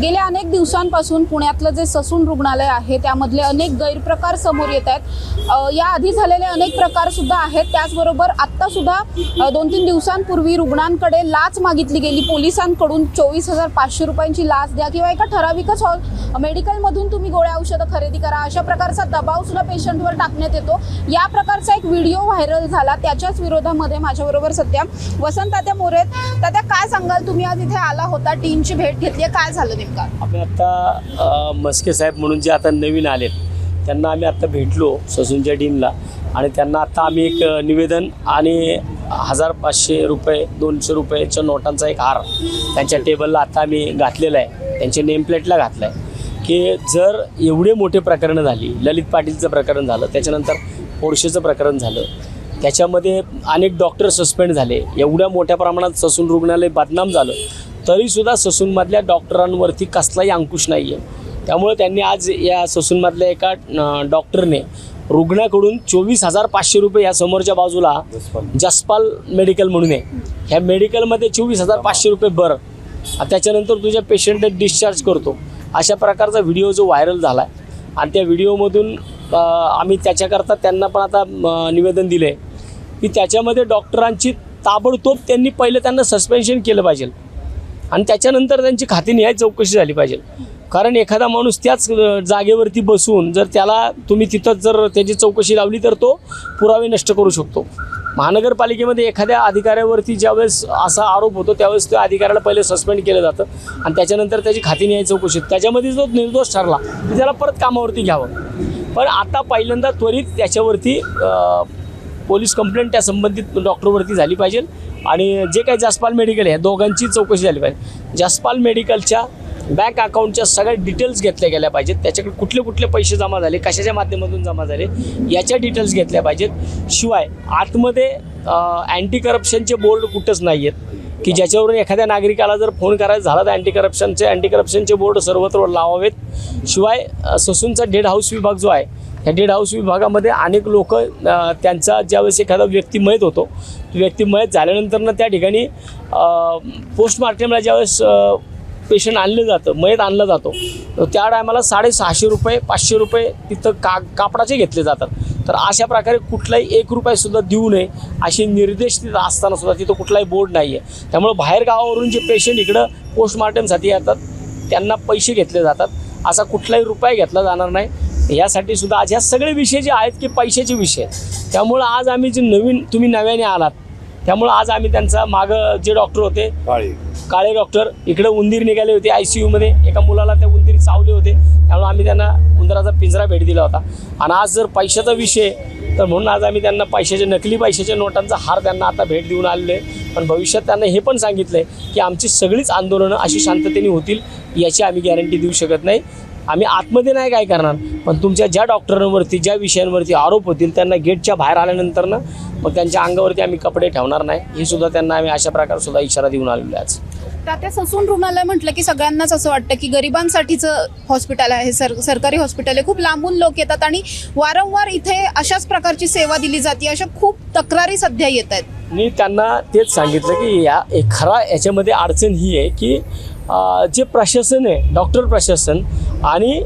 गेल्या अनेक दिवसांपासून पुण्यातलं जे ससून रुग्णालय आहे त्यामधले अनेक गैरप्रकार समोर येत आहेत. याआधी या आधी झालेले अनेक प्रकार सुद्धा आहेत. त्याचबरोबर आत्ता सुद्धा दोन तीन दिवसांपूर्वी रुग्णांकडे लाच मागितली गेली. पोलिसांकडून चोवीस हजार पाचशे रुपयांची लाच द्या किंवा एका ठराविकच हॉल मेडिकलमधून तुम्ही गोळ्या औषधं खरेदी करा. अशा प्रकारचा दबाव सुद्धा पेशंटवर टाकण्यात येतो. या प्रकारचा एक व्हिडिओ व्हायरल झाला. त्याच्याच विरोधामध्ये माझ्याबरोबर सध्या वसंत तात्या मोरेत तात्या काय सांगाल? तुम्ही आज इथे आला होता. टीमची भेट घेतली. काय झालं नेमका आम्ही आत्ता मस्के साहेब म्हणून जे आता नवीन आलेत त्यांना आम्ही आत्ता भेटलो ससूनच्या टीमला आणि त्यांना आत्ता आम्ही एक निवेदन आणि हजार पाचशे रुपये दोनशे रुपयेच्या नोटांचा एक हार त्यांच्या टेबलला आता आम्ही घातलेला आहे. त्यांच्या नेमप्लेटला घातला आहे की जर एवढे मोठे प्रकरणं झाली ललित पाटीलचं प्रकरण झालं त्याच्यानंतर पोरशेचं प्रकरण झालं त्याच्यामध्ये अनेक डॉक्टर सस्पेंड झाले एवढ्या मोठ्या प्रमाणात ससून रुग्णालय बदनाम झालं तरीसुद्धा ससूनमधल्या डॉक्टरांवरती कसलाही अंकुश नाही आहे त्यामुळे त्यांनी आज या ससूनमधल्या एका डॉक्टरने रुग्णाकडून चोवीस हजार पाचशे रुपये या समोरच्या बाजूला जसपाल. मेडिकल म्हणून आहे. ह्या मेडिकलमध्ये चोवीस हजार पाचशे रुपये बरं त्याच्यानंतर तुझ्या पेशंटला डिस्चार्ज करतो. अशा प्रकारचा व्हिडिओ जो व्हायरल झाला आहे आणि त्या व्हिडिओमधून आम्ही त्याच्याकरता त्यांना पण आता निवेदन दिलं आहे की त्याच्यामध्ये डॉक्टरांची ताबडतोब त्यांनी पहिलं त्यांना सस्पेन्शन केलं पाहिजे. आणि त्याच्यानंतर त्यांची खाती न्याय चौकशी झाली पाहिजे. कारण एखादा माणूस त्याच जागेवरती बसून जर त्याला तुम्ही तिथंच जर त्याची चौकशी लावली तर तो पुरावे नष्ट करू शकतो. महानगरपालिकेमध्ये एखाद्या अधिकाऱ्यावरती ज्यावेळेस असा आरोप होतो त्यावेळेस त्या अधिकाऱ्याला पहिले सस्पेंड केलं जातं आणि त्याच्यानंतर त्याची खाती न्याय चौकशी. त्याच्यामध्ये जो निर्दोष ठरला त्याला परत कामावरती घ्यावं. पण आता पहिल्यांदा त्वरित त्याच्यावरती पोलीस कंप्लेंट त्या संबंधित डॉक्टरवरती झाली पाहिजे. आणि जे काही जसपाल मेडिकल आहे दोघांची चौकशी झाली पाहिजे. जसपाल मेडिकलच्या बँक अकाउंटच्या सगळ्या डिटेल्स घेतल्या गेल्या पाहिजेत. त्याच्याकडे कुठले कुठले पैसे जमा झाले कशाच्या माध्यमातून जमा झाले याच्या डिटेल्स घेतल्या पाहिजेत. शिवाय आतमध्ये अँटी करप्शनचे बोर्ड कुठंच नाही आहेत की ज्याच्यावरून एखाद्या नागरिकाला जर फोन करायचा झाला तर अँटी करप्शनचे अँटी करप्शनचे बोर्ड सर्वत्र लावावेत. शिवाय ससूनचा डेड हाऊस विभाग जो आहे ह्या डेड हाऊस विभागामध्ये अनेक लोक त्यांचा ज्यावेळेस एखादा व्यक्ती मयत होतो व्यक्ती मयत झाल्यानंतर त्या ठिकाणी पोस्टमार्टमला ज्यावेळेस पेशंट आणलं जातं मयत आणलं जातो त्या टायमाला साडेसहाशे रुपये पाचशे रुपये तिथं का कापडाचे घेतले जातात. तर अशा प्रकारे कुठलाही एक रुपयासुद्धा देऊ नये असे निर्देश तिथं असताना सुद्धा तिथं कुठलाही बोर्ड नाही आहे. त्यामुळं बाहेर गावावरून जे पेशंट इकडं पोस्टमार्टमसाठी येतात त्यांना पैसे घेतले जातात. असा कुठलाही रुपया घेतला जाणार नाही. यासाठी सुद्धा आज ह्या सगळे विषय जे आहेत की पैशाचे विषय त्यामुळं आज आम्ही जे नवीन तुम्ही नव्याने आलात त्यामुळं आज आम्ही त्यांचा मागं जे डॉक्टर होते काळी. काळे डॉक्टर इकडे उंदीर निघाले होते आय सी यूमध्ये एका मुलाला त्या उंदीर चावले होते. त्यामुळे आम्ही त्यांना उंदराचा पिंजरा भेट दिला होता. आणि आज जर पैशाचा विषय तर म्हणून आज आम्ही त्यांना पैशाचे नकली पैशाच्या नोटांचा हार त्यांना आता भेट देऊन आलेलो आहे. पण भविष्यात त्यांना हे पण सांगितलं आहे की आमची सगळीच आंदोलनं अशी शांततेने होतील याची आम्ही गॅरंटी देऊ शकत नाही. आम्ही आतमध्ये नाही काय करणार. पण तुमच्या ज्या डॉक्टरांवरती ज्या विषयांवरती आरोप होतील त्यांना गेटच्या बाहेर आल्यानंतर ना मग त्यांच्या अंगावरती आम्ही कपडे ठेवणार नाही. हे सुद्धा त्यांना आम्ही अशा प्रकारे सुद्धा इशारा देऊन आलेलो आज. तात्या ससून रुग्णालय म्हटलं की सगळ्यांनाच असं वाटतं की गरिबांसाठीचं हॉस्पिटल आहे सर सरकारी हॉस्पिटल आहे. खूप लांबून लोक येतात आणि वारंवार इथे अशाच प्रकारची सेवा दिली जाते अशा खूप तक्रारी सध्या येत आहेत. मी त्यांना तेच सांगितलं की या खरा याच्यामध्ये अडचण ही आहे की जे प्रशासन आहे डॉक्टर प्रशासन आणि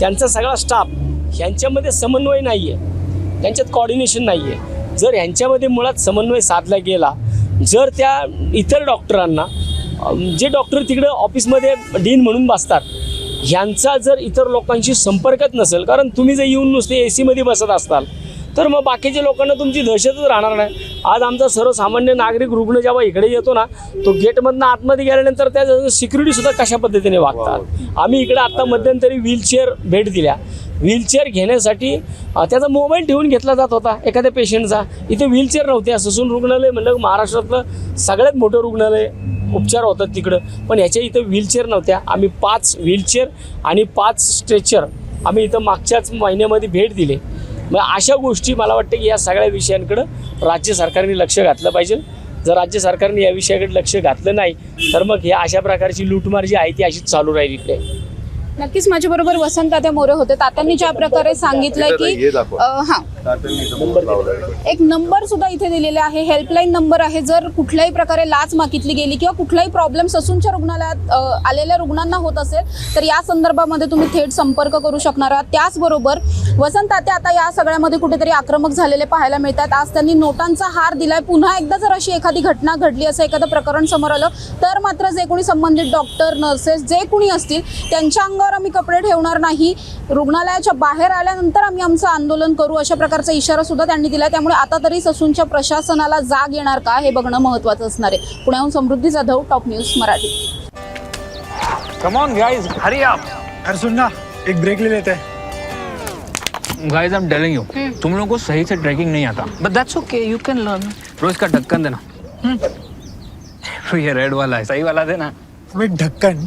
त्यांचा सगळा स्टाफ ह्यांच्यामध्ये समन्वय नाही आहे त्यांच्यात कॉर्डिनेशन नाही आहे जर ह्यांच्यामध्ये मुळात समन्वय साधला गेला जर त्या इतर डॉक्टरांना जे डॉक्टर तिकडं ऑफिसमध्ये डीन म्हणून बसतात ह्यांचा जर इतर लोकांशी संपर्कच नसेल कारण तुम्ही जर येऊन नुसते ए सीमध्ये बसत असताल तर मग बाकीच्या लोकांना तुमची दहशतच राहणार नाही. आज आमचा सर्वसामान्य नागरिक रुग्ण जेव्हा इकडे येतो ना तो गेटमधनं आतमध्ये गेल्यानंतर त्या सिक्युरिटीसुद्धा कशा पद्धतीने वागतात? आम्ही इकडे आत्ता मध्यंतरी व्हीलचेअर भेट दिल्या. व्हीलचेअर घेण्यासाठी त्याचा मोबाईल ठेवून घेतला जात होता एखाद्या पेशंटचा इथे व्हीलचेअर नव्हत्या ससून रुग्णालय म्हणलं महाराष्ट्रातलं सगळ्यात मोठं रुग्णालय उपचार होतात तिकडं. पण ह्याच्या इथं व्हीलचेअर नव्हत्या. आम्ही पाच व्हीलचेअर आणि पाच स्ट्रेचर आम्ही इथं मागच्याच महिन्यामध्ये भेट दिले. मग अशा गोष्टी मला वाटतं की या सगळ्या विषयांकडं राज्य सरकारने लक्ष घातलं पाहिजे. जर राज्य सरकारने या विषयाकडे लक्ष घातलं नाही तर मग ह्या अशा प्रकारची लूटमार जी आहे ती अशीच चालू राहील इकडे. नक्कीच माझ्या बरोबर वसंत तात्या मोरे होते. तात्यांनी ज्या प्रकारे सांगितलंय की हा एक नंबर सुद्धा इथे दिलेला आहे. हेल्पलाईन नंबर आहे. जर कुठल्याही प्रकारे लाच मागितली गेली किंवा कुठलाही प्रॉब्लेम ससूनच्या रुग्णालयात आलेल्या रुग्णांना होत असेल तर या संदर्भामध्ये तुम्ही थेट संपर्क करू शकणार आहात. त्याचबरोबर वसंत तात्या आता या सगळ्यामध्ये कुठेतरी आक्रमक झालेले पाहायला मिळतात. आज त्यांनी नोटांचा हार दिलाय. पुन्हा एकदा जर अशी एखादी घटना घडली असं एखादं प्रकरण समोर आलं तर मात्र जे कोणी संबंधित डॉक्टर नर्सेस जे कोणी असतील त्यांच्या अंगावर आम्ही कपडे ठेवणार नाही. रुग्णालयाच्या बाहेर आल्यानंतर आम्ही आमचं आंदोलन करू अशा प्रकारचा इशारा सुद्धा त्यांनी दिला. त्यामुळे आता तरी ससूनच्या प्रशासनाला जाग येणार का हे बघणं महत्त्वाचं असणार आहे. पुण्याहून Samruddhi Jadhav top news Marathi. Come on guys hurry up अरे सुन ना एक ब्रेक ले लेते. हैं guys I am telling you तुम लोगों को सही से ट्रैकिंग नहीं आता. But that's okay you can learn रोज का ढक्कन देना। तो ये रेड वाला है सही वाला देना. अबे ढक्कन